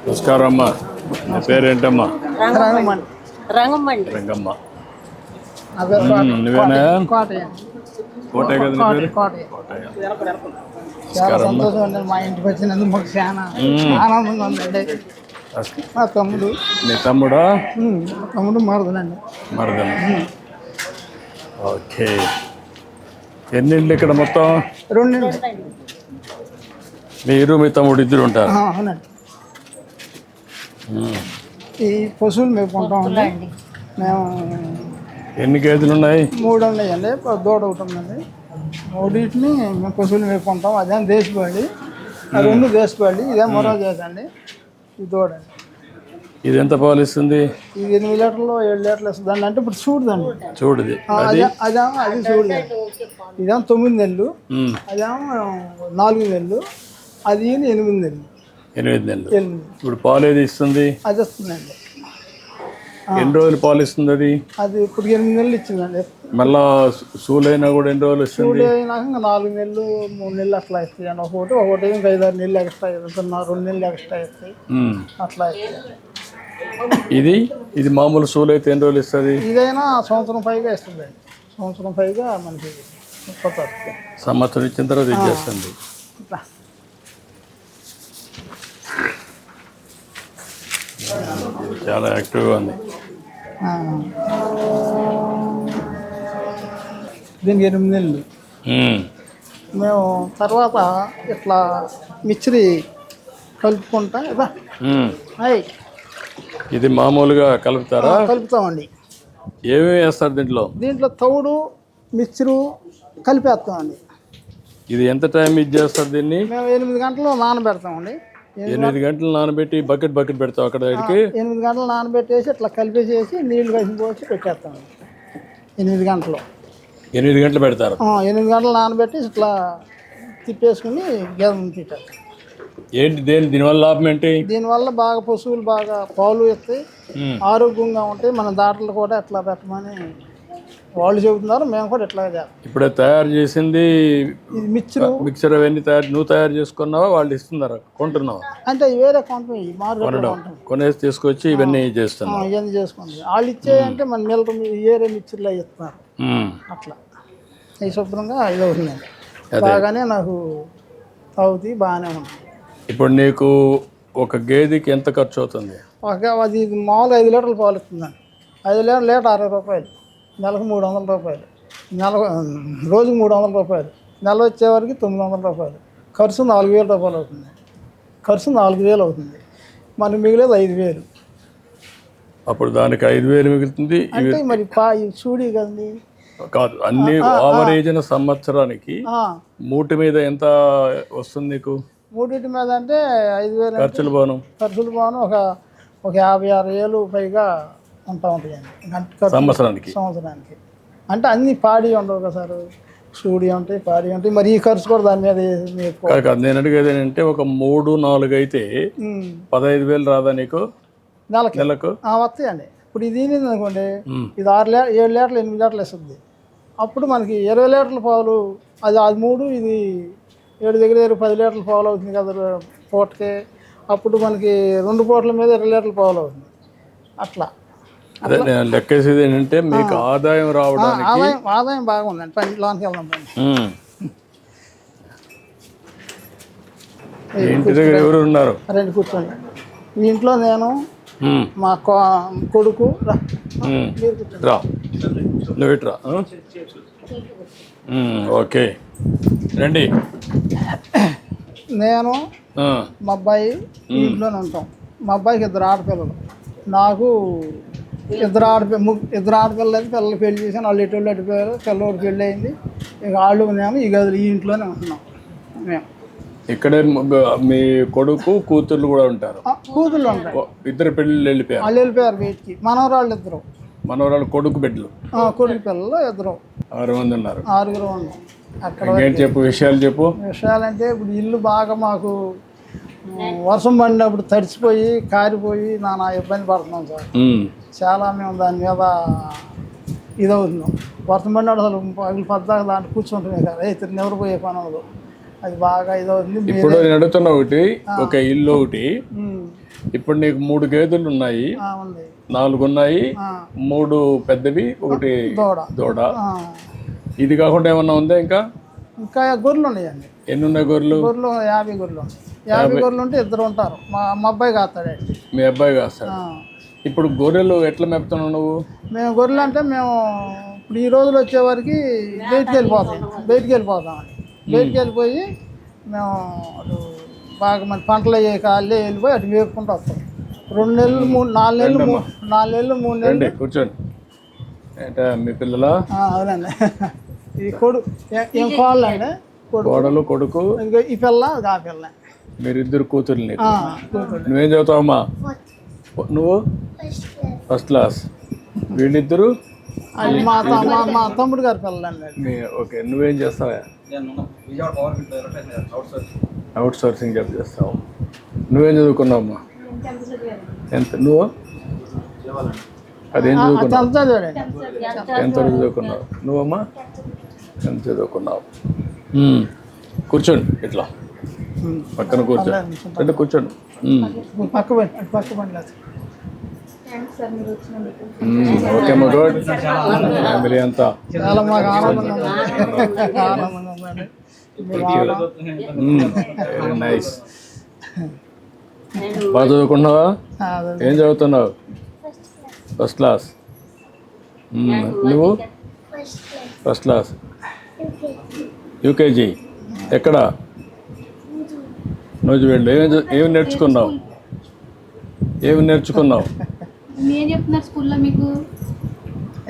నమస్కారం అమ్మా నీ పేరేంటమ్మా? రంగమ్మ. నా పేరు మ్మ్, నువ్వేనా? కోటే కదా చాలా సంతోషం అండి మా ఇంటికి వచ్చినందుకు మాకు చాలా మ్మ్. ఆనందంగా ఉందండి. మా తమ్ముడు. నీ తమ్ముడా? మ్మ్, మా తమ్ముడు మరదలండి. మరదమ్మ ఓకే. ఎన్ని ఇక్కడ మొత్తం? రెండు మీరు మీ తమ్ముడు ఇద్దరు ఉంటారు? ఆ, అవునండి. మ్మ్. ఈ పశువులు మేపుకుంటామండి మేము ఎన్ని గేదెలు ఉన్నాయి? మూడు ఉన్నాయండి దూడ ఒకటి ఉందండి మూడింటిని మేము పశువులు మేపుకుంటాం అదేం దేశపాళి ఆ రెండు దేశపాళి ఇదే మరో చేసండి ఈ దూడ ఇది ఎంత పాలు ఇస్తుంది? ఇది ఎనిమిది లీటర్లు ఏడు లీటర్లు ఇస్తుందండి అంటే ఇప్పుడు చూడదండి. చూడుది. అదేమో అది చూడలేదు. ఇదేమో తొమ్మిది నెలలు. అదేమో నాలుగు నెలలు అది ఎనిమిది నెలలు. ఎనిమిది నెలలు. ఇప్పుడు పాలు ఏది ఇస్తుంది? అది వస్తుందండి. ఎన్ని రోజులు పాలు ఇస్తుంది అది? అది ఇప్పుడు ఎనిమిది నెలలు ఇచ్చిందండి. మళ్ళా సూలైనా కూడా ఎన్ని రోజులు ఇస్తుంది? అయినాక నాలుగు నెలలు మూడు నెలలు అట్లా ఇస్తాయండి ఒకటి ఒకటి ఇంకా ఐదు ఆరు నెలలు ఎక్స్ట్రా ఇస్తున్నా రెండు నెలలు ఎక్స్ట్రా ఇస్తాయి మ్మ్. అట్లా ఇస్తాయి ఇది ఇది మామూలు సూలు అయితే ఎన్ని రోజులు ఇస్తుంది ఇదైనా సంవత్సరం పైగా ఇస్తుందండి సంవత్సరం పైగా మనకి. సంవత్సరం ఇచ్చిన తర్వాత ఇచ్చేస్తుంది. చాలా యాక్టివ్గా ఉంది. దీనికి ఎనిమిది నెలలు మ్మ్. తర్వాత ఇట్లా మిక్చరీ కలుపుకుంటా. అయ్ ఇది మామూలుగా కలుపుతారా? కలుపుతామండి. ఏమేమి వేస్తారు దీంట్లో? దీంట్లో తౌడు మిక్చరు కలిపేస్తామండి. ఇది ఎంత టైం ఇది చేస్తారు దీన్ని? మేము ఎనిమిది గంటలు నానబెడతామండి. ఎనిమిది గంటలు నానబెట్టి బకెట్ బకెట్ పెడతాం అక్కడ దగ్గరికి ఎనిమిది గంటలు నానబెట్టేసి ఇట్లా కలిపేసేసి నీళ్ళు కలిసి పోసి పెట్టేస్తామండి. ఎనిమిది గంటలు. ఎనిమిది గంటలు పెడతారు. ఎనిమిది గంటలు నానబెట్టి ఇట్లా తిప్పేసుకుని గేదె పెట్టారు ఏంటి దేని దీనివల్ల లాభం ఏంటి? దీనివల్ల బాగా పశువులు బాగా పాలు ఇస్తాయి మ్మ్. ఆరోగ్యంగా ఉంటాయి మన దాటలు కూడా ఎట్లా పెట్టమని వాళ్ళు చెబుతున్నారు. మేము కూడా ఇట్లా చేస్తాం. ఇప్పుడే తయారు చేసింది మిక్చరు. మిక్చర్ అవన్నీ తయారు నువ్వు తయారు చేసుకున్నావా? వాళ్ళు ఇస్తున్నారా? కొంటున్నావా? అంటే వేరే కొంటాం ఈ మార్కెట్లో కొనడం. కొంటాం కొనేసి తీసుకొచ్చి ఇవన్నీ ఆ, చేస్తున్నావు ఇవన్నీ చేసుకోండి వాళ్ళు ఇచ్చేయంటే మన మిల్లర్ ఏరే మిక్చర్లో ఇస్తున్నారు. అట్లా. ఈ శుభ్రంగా ఇది అవుతుందండి బాగానే నాకు అవుతాయి బాగానే ఉంటుంది ఇప్పుడు నీకు ఒక గేదెకి ఎంత ఖర్చు అవుతుంది? ఒక అది మామూలు ఐదు లీటర్లు పాలు ఇస్తుందండి. ఐదు లీటర్ లీటర్ అరవై రూపాయలు. నెలకు మూడు వందల రూపాయలు. నెల రోజుకి మూడు వందల రూపాయలు. నెల వచ్చేవరకు తొమ్మిది వందల రూపాయలు. ఖర్చు నాలుగు వేల రూపాయలు అవుతుంది. ఖర్చు నాలుగు వేలు అవుతుంది. మనకి మిగిలేదు ఐదు వేలు. అప్పుడు దానికి ఐదు వేలు మిగులుతుంది. అంటే మరి పా చూడి కదండి. కాదు అన్ని ఆవరేజ్న సంవత్సరానికి మూటి మీద ఎంత వస్తుంది నీకు? మూడింటి మీద అంటే ఐదు వేలు ఖర్చులు పోను. ఖర్చులు పోను. ఒక ఒక యాభై ఆరు వేలు పైగా ఉంటా ఉంటాయండి గంట సంవత్సరానికి. సంవత్సరానికి. అంటే అన్ని పాడి ఉండవు కదా సార్. సూడి ఉంటాయి పాడి ఉంటాయి. మరి ఈ ఖర్చు కూడా దాని మీద నేను అడిగేది ఏంటంటే ఒక మూడు నాలుగు అయితే పదహైదు వేలు రాదా నీకు? నెలకి. నెలకు? వస్తాయండి. ఇప్పుడు ఇది అనుకోండి. ఇది ఆరు లీ ఏడు లీటర్లు ఎనిమిది లీటర్లు ఇస్తుంది అప్పుడు మనకి ఇరవై లీటర్ల పాలు అది అది మూడు ఇది ఏడు దగ్గర దగ్గర పది లీటర్ల పాలు అవుతుంది కదా పూటకి. అప్పుడు మనకి రెండు పూటల మీద ఇరవై లీటర్ల పాలు అవుతుంది. అట్లా. అదే నేను లెక్కేసేది ఏంటంటే మీకు ఆదాయం ఆ, రావడానికి ఆదాయం ఆదాయం బాగుందండి పని లోనికి వెళ్దాం పని. ఇంటి దగ్గర ఎవరు ఉన్నారు? రండి కూర్చోండి. మీ ఇంట్లో నేను. మా కొడుకు రా. నువ్వు ఇట్రా ఓకే. రండి. నేను మా అబ్బాయి ఇంట్లోనే ఉంటాం. మా అబ్బాయికి ఇద్దరు ఆడపిల్లలు. నాకు ఇద్దరు ఆడపి ఇద్దరు ఆడపిల్లలు అయితే పిల్లలు పెళ్ళి చేశాను. వాళ్ళు ఎటు అడిపోయారు పిల్లవాడు పెళ్ళి అయింది ఇక వాళ్ళు మేము ఈ గదులు ఈ ఇంట్లోనే ఉంటున్నాం మేము. ఇక్కడే మ- కొడుకు కూతుర్లు కూడా ఉంటారు. ఉంటాయి ఓ, ఇద్దరు పెళ్ళిళ్ళు వెళ్ళిపోయారు. వాళ్ళు వెళ్ళిపోయారు వీటికి మనవరాళ్ళు ఇద్దరు. మనవరాలు కొడుకు బిడ్డలు. కొడుకు పిల్లలు ఇద్దరు. ఆరు మంది ఉన్నారు. ఆరుగురు ఉన్నాం. అక్కడ చెప్పు విషయాలు చెప్పు. విషయాలంటే ఇప్పుడు ఇల్లు బాగా మాకు వర్షం పడినప్పుడు తడిసిపోయి కారిపోయి నానా ఇబ్బంది పడుతున్నాం సార్. చాలా మేము దాని మీద ఇదవుతున్నాం. వర్షం పడినప్పుడు అసలు పగిలి పద్దాక దాంట్లో కూర్చుంటున్నాయి కదా రైతు నిద్రపోయే పనులు అది బాగా ఇదవుతుంది. ఇప్పుడు నేను అడుగుతున్న ఒకటి ఒక ఇల్లు ఒకటి. ఇప్పుడు నీకు మూడు గేదెలు ఉన్నాయి. నాలుగు ఉన్నాయి. మూడు పెద్దవి ఒకటి దూడ. దూడ. ఇది కాకుండా ఏమన్నా ఉందా ఇంకా? ఇంకా గొర్రెలు ఉన్నాయండి. ఎన్ని ఉన్నాయి గొర్రెలు? గొర్రెలు యాభై గొర్రెలు యాభై. గొర్రెలు ఉంటే ఇద్దరు ఉంటారు. మా మా అబ్బాయి కాస్తాడండి మీ అబ్బాయి కాస్తాడు. ఇప్పుడు గొర్రెలు ఎట్లా మేపుతున్నావు నువ్వు? మేము గొర్రెలు అంటే మేము ఇప్పుడు ఈ రోజులు వచ్చేవారికి బయటికి వెళ్ళిపోతాం. బయటికి వెళ్ళిపోతాం బయటికి వెళ్ళిపోయి మేము అటు బాగా మంది పంటలు అయ్యే కాళ్ళే వెళ్ళిపోయి అటు వేపుకుంటూ వస్తాం. రెండు నెలలు మూడు నాలుగు నెలలు నాలుగు నెలలు మూడు నెలలు. కూర్చోండి. ఏంటా మీ పిల్లల? అవునండి. ఈ కొడు. ఏ- ఏం కోళ్ళండి కొడు కోడలు కొడుకు. ఇంకో ఈ పిల్ల ఆ పిల్ల. మీరిద్దరు కూతురు నువ్వేం చదువుతావమ్మా నువ్వు? First class. వీళ్ళిద్దరు? మా త- మా తమ్ముడు గారి పిల్లండి ఓకే నువ్వేం చేస్తావా? అవుట్ సోర్సింగ్ జాబ్ చేస్తావు. నువ్వేం చదువుకున్నావమ్మా ఎంత నువ్వు? అదేం చదువుకున్నావు? అంతా చూడండి ఎంత వరకు చదువుకున్నావు. నువ్వమ్మా? ఎంత చదువుకున్నావు. కూర్చోండి ఇట్లా. పక్కన కూర్చోండి. అంటే కూర్చోండి. ఓకే అమ్మా గుడ్. ఫ్యామిలీ అంతా. చాలా మాకు ఆనందంగా నైస్ బాగా చదువుకున్నావా. ఏం చదువుతున్నావు? First class. నువ్వు? ఫస్ట్ క్లాస్ యూకేజీ ఎక్కడ? రోజు వెళ్ళు ఏం చ- ఏమి నేర్చుకున్నావు? ఏమి నేర్చుకున్నావు? స్కూల్లో మీకు.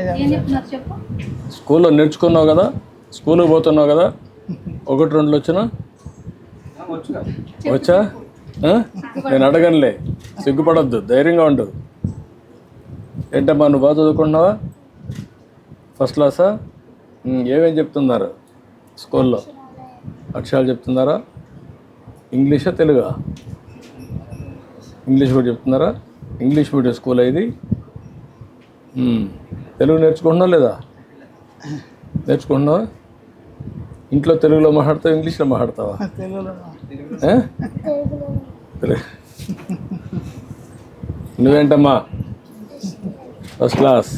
ఇదే. ఏం చెప్తున్నారు చెప్పు. స్కూల్లో నేర్చుకున్నావు కదా? స్కూల్కి పోతున్నావు కదా? ఒకటి రెండు వచ్చినా? వచ్చా? నేను అడగనులే. సిగ్గుపడద్దు. ధైర్యంగా ఉండు. ఏంటమ్మా నువ్వు బాగా చదువుకుంటున్నావా? ఫస్ట్ క్లాసా ఉమ్, ఏమేం చెప్తున్నారు స్కూల్లో? అక్షరాలు చెప్తున్నారా? ఇంగ్లీషా తెలుగా? ఇంగ్లీష్ కూడా చెప్తున్నారా? ఇంగ్లీష్ మీడియం స్కూల్ ఇది తెలుగు నేర్చుకుంటున్నావు లేదా? నేర్చుకుంటున్నావా? ఇంట్లో తెలుగులో మాట్లాడతావా ఇంగ్లీష్లో మాట్లాడతావా. నువ్వేంటమ్మా? First class.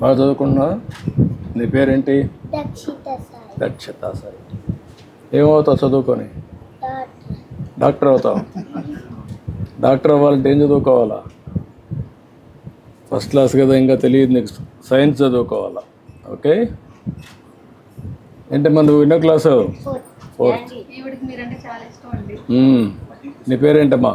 బాగా చదువుకుంటున్నావా నీ పేరేంటి? దక్షిత సరే ఏమవుతావు చదువుకొని? డాక్టర్. అవుతావు. డాక్టర్ అవ్వాలంటే ఏం చదువుకోవాలా? ఫస్ట్ క్లాస్ కదా ఇంకా తెలియదు నీకు. సైన్స్ చదువుకోవాలా? ఓకే? ఏంటమ్మా నువ్వు ఎన్నో క్లాసు? ఫోర్త్. నీ పేరేంటమ్మా?